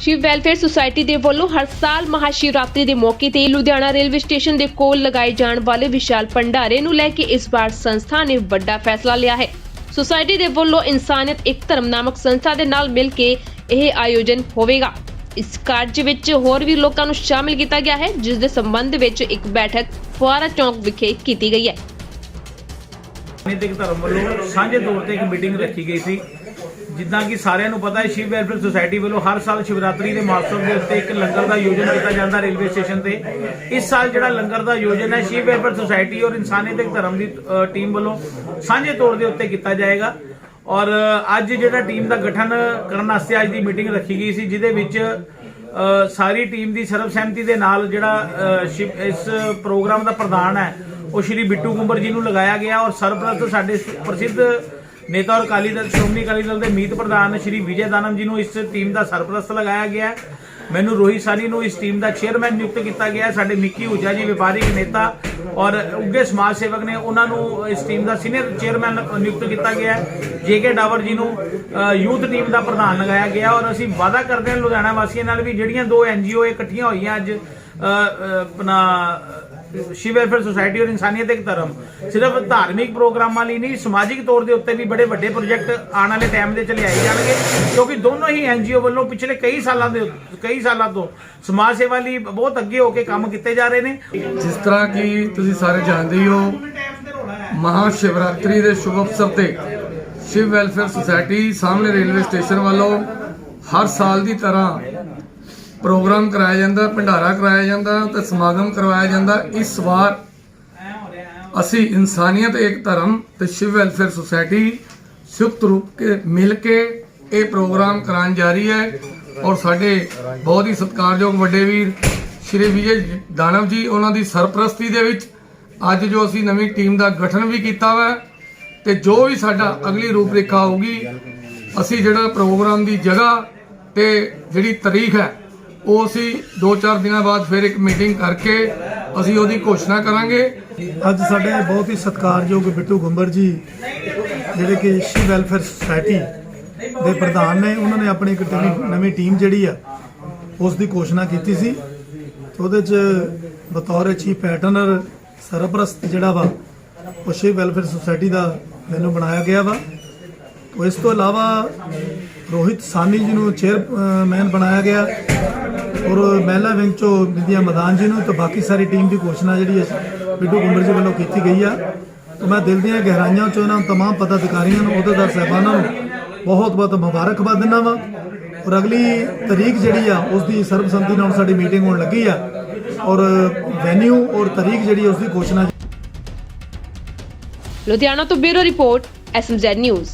Shiv welfare society ਦੇ ਵੱਲੋਂ ਹਰ ਸਾਲ ਮਹਾਸ਼ਿਵਰਾਤਰੀ ਦੇ ਮੌਕੇ ਤੇ ਲੁਧਿਆਣਾ ਰੇਲਵੇ ਸਟੇਸ਼ਨ ਦੇ ਕੋਲ ਲਗਾਏ ਜਾਣ ਵਾਲੇ ਵਿਸ਼ਾਲ ਭੰਡਾਰੇ ਨੂੰ ਲੈ ਕੇ ਇਸ ਵਾਰ ਸੰਸਥਾ ਨੇ ਵੱਡਾ ਫੈਸਲਾ ਲਿਆ ਹੈ। ਸੁਸਾਇਟੀ ਦੇ ਵੱਲੋਂ ਇਨਸਾਨੀਅਤ ਇੱਕ ਧਰਮ ਨਾਮਕ ਸੰਸਥਾ ਦੇ ਨਾਲ ਮਿਲ ਕੇ ਇਹ ਆਯੋਜਨ ਹੋਵੇਗਾ। ਇਸ ਕਾਰਜ ਵਿੱਚ ਹੋਰ ਵੀ ਲੋਕਾਂ ਨੂੰ ਸ਼ਾਮਿਲ ਕੀਤਾ ਗਿਆ ਹੈ, ਜਿਸ ਦੇ ਸੰਬੰਧ ਵਿੱਚ ਇੱਕ ਬੈਠਕ ਫੁਆਰਾ ਚੌਂਕ ਵਿਖੇ ਕੀਤੀ ਗਈ ਹੈ। ਰਾਜਨੀਤਿਕ ਧਰਮ ਵੱਲੋਂ ਸਾਂਝੇ ਤੌਰ ਤੇ ਇੱਕ ਮੀਟਿੰਗ ਰੱਖੀ ਗਈ ਸੀ। ਜਿੱਦਾਂ ਕਿ ਸਾਰਿਆਂ ਨੂੰ ਪਤਾ ਹੈ, ਸ਼ਿਵ ਵੈਲਫੇਅਰ ਸੁਸਾਇਟੀ ਵੱਲੋਂ ਹਰ ਸਾਲ ਸ਼ਿਵਰਾਤਰੀ ਦੇ ਮਹੋਤਸਵ ਦੇ ਉੱਤੇ ਇੱਕ ਲੰਗਰ ਦਾ ਆਯੋਜਨ ਕੀਤਾ ਜਾਂਦਾ ਰੇਲਵੇ ਸਟੇਸ਼ਨ ਤੇ। ਇਸ ਸਾਲ ਜਿਹੜਾ ਲੰਗਰ ਦਾ ਆਯੋਜਨ ਹੈ, ਸ਼ਿਵ ਵੈਲਫੇਅਰ ਸੁਸਾਇਟੀ ਔਰ ਇਨਸਾਨੀਅਤਿਕ ਧਰਮ ਦੀ ਟੀਮ ਵੱਲੋਂ ਸਾਂਝੇ ਤੌਰ ਦੇ ਉੱਤੇ ਕੀਤਾ ਜਾਏਗਾ। ਔਰ ਅੱਜ ਜਿਹੜਾ ਟੀਮ ਦਾ ਗਠਨ ਕਰਨ ਵਾਸਤੇ ਅੱਜ ਦੀ ਮੀਟਿੰਗ ਰੱਖੀ ਗਈ ਸੀ, ਜਿਹਦੇ ਵਿੱਚ ਸਾਰੀ ਟੀਮ ਦੀ ਸਰਬਸਹਿਮਤੀ ਦੇ ਨਾਲ ਜਿਹੜਾ ਇਸ ਪ੍ਰੋਗਰਾਮ ਦਾ ਪ੍ਰਧਾਨ ਹੈ, ਉਹ ਸ਼੍ਰੀ ਬਿੱਟੂ ਕੁੰਬਰ ਜੀ ਨੂੰ ਲਗਾਇਆ ਗਿਆ ਔਰ ਸਰਪ੍ਰਸਤ ਸਾਡੇ ਪ੍ਰਸਿੱਧ ਨੇਤਾ ਔਰ ਅਕਾਲੀ ਦਲ, ਸ਼੍ਰੋਮਣੀ ਅਕਾਲੀ ਦਲ ਦੇ ਮੀਤ ਪ੍ਰਧਾਨ ਸ਼੍ਰੀ ਵਿਜੇ ਦਾਨਮ ਜੀ ਨੂੰ ਇਸ ਟੀਮ ਦਾ ਸਰਪ੍ਰਸਤ ਲਗਾਇਆ ਗਿਆ ਹੈ। ਮੈਨੂੰ ਰੋਹਿਤ ਸਾਨੀ ਨੂੰ ਇਸ ਟੀਮ ਦਾ ਚੇਅਰਮੈਨ ਨਿਯੁਕਤ ਕੀਤਾ ਗਿਆ ਹੈ। ਸਾਡੇ ਮਿੱਕੀ ਊਜਾ ਜੀ, ਵਪਾਰਿਕ ਨੇਤਾ ਔਰ ਉੱਗੇ ਸਮਾਜ ਸੇਵਕ ਨੇ, ਉਹਨਾਂ ਨੂੰ ਇਸ ਟੀਮ ਦਾ ਸੀਨੀਅਰ ਚੇਅਰਮੈਨ ਨਿਯੁਕਤ ਕੀਤਾ ਗਿਆ ਹੈ ਜੇਕੇ ਡਾਵਰ ਜੀ ਨੂੰ ਯੂਥ ਟੀਮ ਦਾ ਪ੍ਰਧਾਨ ਲਗਾਇਆ ਗਿਆ ਔਰ ਅਸੀਂ ਵਾਅਦਾ ਕਰਦੇ ਹਾਂ ਲੁਧਿਆਣਾ ਵਾਸੀਆਂ ਨਾਲ ਵੀ ਜਿਹੜੀਆਂ ਦੋ ਐਨਜੀਓ ਇਕੱਠੀਆਂ ਹੋਈਆਂ ਅੱਜ ਆਪਣਾ ਸ਼ਿਵ ਵੈਲਫੇਅਰ ਸੁਸਾਇਟੀ ਔਰ ਇਨਸਾਨੀਅਤ ਇੱਕ ਧਰਮ। ਸਿਰਫ ਧਾਰਮਿਕ ਪ੍ਰੋਗਰਾਮਾਂ ਲਈ ਨਹੀਂ, ਸਮਾਜਿਕ ਤੌਰ ਦੇ ਉੱਤੇ ਵੀ ਬੜੇ ਵੱਡੇ ਪ੍ਰੋਜੈਕਟ ਆਉਣ ਵਾਲੇ ਟਾਈਮ ਦੇ ਚ ਲਿਆਏ ਜਾਣਗੇ, ਕਿਉਂਕਿ ਦੋਨੋਂ ਹੀ ਐਨਜੀਓ ਵੱਲੋਂ ਪਿਛਲੇ ਕਈ ਸਾਲਾਂ ਦੇ ਕਈ ਸਾਲਾਂ ਤੋਂ ਸਮਾਜ ਸੇਵਾ ਲਈ ਬਹੁਤ ਅੱਗੇ ਹੋ ਕੇ ਕੰਮ ਕੀਤੇ ਜਾ ਰਹੇ ਨੇ। ਜਿਸ ਤਰ੍ਹਾਂ ਕਿ ਤੁਸੀਂ ਸਾਰੇ ਜਾਣਦੇ ਹੋ ਮਹਾ ਸ਼ਿਵਰਾਤਰੀ ਦੇ ਸ਼ੁਭ ਅਵਸਰ ਤੇ ਸ਼ਿਵ ਵੈਲਫੇਅਰ ਸੁਸਾਇਟੀ ਸਾਹਮਣੇ ਰੇਲਵੇ ਸਟੇਸ਼ਨ ਵੱਲੋਂ ਹਰ ਸਾਲ ਦੀ ਤਰ੍ਹਾਂ ਪ੍ਰੋਗਰਾਮ ਕਰਾਇਆ ਜਾਂਦਾ, ਭੰਡਾਰਾ ਕਰਾਇਆ ਜਾਂਦਾ ਤੇ ਸਮਾਗਮ ਕਰਵਾਇਆ ਜਾਂਦਾ। ਇਸ ਵਾਰ ਅਸੀਂ ਇਨਸਾਨੀਅਤ ਇੱਕ ਧਰਮ ਤੇ ਸ਼ਿਵ ਵੈਲਫੇਅਰ ਸੁਸਾਇਟੀ ਸੰਯੁਕਤ ਰੂਪ ਕੇ ਮਿਲ ਕੇ ਇਹ ਪ੍ਰੋਗਰਾਮ ਕਰਾਉਣ ਜਾ ਰਹੀ ਹੈ ਔਰ ਸਾਡੇ ਬਹੁਤ ਹੀ ਸਤਿਕਾਰਯੋਗ ਵੱਡੇ ਵੀਰ ਸ਼੍ਰੀ ਵਿਜੇ ਦਾਨਵ ਜੀ, ਉਹਨਾਂ ਦੀ ਸਰਪ੍ਰਸਤੀ ਦੇ ਵਿੱਚ ਅੱਜ ਜੋ ਅਸੀਂ ਨਵੀਂ ਟੀਮ ਦਾ ਗਠਨ ਵੀ ਕੀਤਾ ਵਾ ਤੇ ਜੋ ਵੀ ਸਾਡਾ ਅਗਲੀ ਰੂਪਰੇਖਾ ਹੋਊਗੀ, ਅਸੀਂ ਜਿਹੜਾ ਪ੍ਰੋਗਰਾਮ ਦੀ ਜਗ੍ਹਾ ਤੇ ਜਿਹੜੀ ਤਾਰੀਖ ਹੈ ਉਹ ਅਸੀਂ 2-4 ਦਿਨਾਂ ਬਾਅਦ ਫਿਰ ਇੱਕ ਮੀਟਿੰਗ ਕਰਕੇ ਅਸੀਂ ਉਹਦੀ ਘੋਸ਼ਣਾ ਕਰਾਂਗੇ। ਅੱਜ ਸਾਡੇ ਬਹੁਤ ਹੀ ਸਤਿਕਾਰਯੋਗ ਬਿੱਟੂ ਗੁੰਬਰ ਜੀ, ਜਿਹੜੇ ਕਿ ਸ਼ੀ ਵੈਲਫੇਅਰ ਸੁਸਾਇਟੀ ਦੇ ਪ੍ਰਧਾਨ ਨੇ, ਉਹਨਾਂ ਨੇ ਆਪਣੀ ਇੱਕ ਨਵੀਂ- ਨਵੀਂ ਟੀਮ ਜਿਹੜੀ ਆ ਉਸ ਦੀ ਘੋਸ਼ਣਾ ਕੀਤੀ ਸੀ। ਉਹਦੇ ਚ ਬਤੌਰ ਚੀਫ ਪੈਟਰਨਰ ਸਰਪ੍ਰਸਤ ਜਿਹੜਾ ਵਾ, ਉਹ ਸ਼ੀ ਵੈਲਫੇਅਰ ਸੁਸਾਇਟੀ ਦਾ ਮੈਨੂੰ ਬਣਾਇਆ ਗਿਆ ਵਾ। ਇਸ ਤੋਂ ਇਲਾਵਾ ਰੋਹਿਤ ਸਾਨੀ ਜੀ ਨੂੰ ਚੇਅਰਮੈਨ ਬਣਾਇਆ ਗਿਆ ਔਰ ਮਹਿਲਾ ਵਿੰਗ ਚੋਂ ਵਿਦਿਆ ਮਦਾਨ ਜੀ ਨੂੰ ਤੇ ਬਾਕੀ ਸਾਰੀ ਟੀਮ ਦੀ ਘੋਸ਼ਣਾ ਜਿਹੜੀ ਹੈ ਬਿੱਟੂ ਗੁੰਬਰ ਜੀ ਵੱਲੋਂ ਕੀਤੀ ਗਈ ਆ। ਤੇ ਮੈਂ ਦਿਲ ਦੀਆਂ ਗਹਿਰਾਈਆਂ ਚੋਂ ਇਹਨਾਂ ਤਮਾਮ ਪਦਾਧਿਕਾਰੀਆਂ ਨੂੰ, ਅਹੁਦੇਦਾਰ ਸਾਹਿਬਾਨਾਂ ਨੂੰ ਬਹੁਤ ਬਹੁਤ ਮੁਬਾਰਕਬਾਦ ਦਿੰਦਾ ਵਾਂ ਔਰ ਅਗਲੀ ਤਰੀਕ ਜਿਹੜੀ ਆ ਉਸ ਦੀ ਸਰਬਸੰਮਤੀ ਨਾਲ ਸਾਡੀ ਮੀਟਿੰਗ ਹੋਣ ਲੱਗੀ ਆ ਔਰ ਵੈਨਿਊ ਔਰ ਤਰੀਕ ਜਿਹੜੀ ਉਸ ਦੀ ਘੋਸ਼ਣਾ ਲੁਧਿਆਣਾ ਤੋਂ ਬਿਊਰੋ ਰਿਪੋਰਟ ਐਸਐਮਜ਼ੈਡ ਨਿਊਜ਼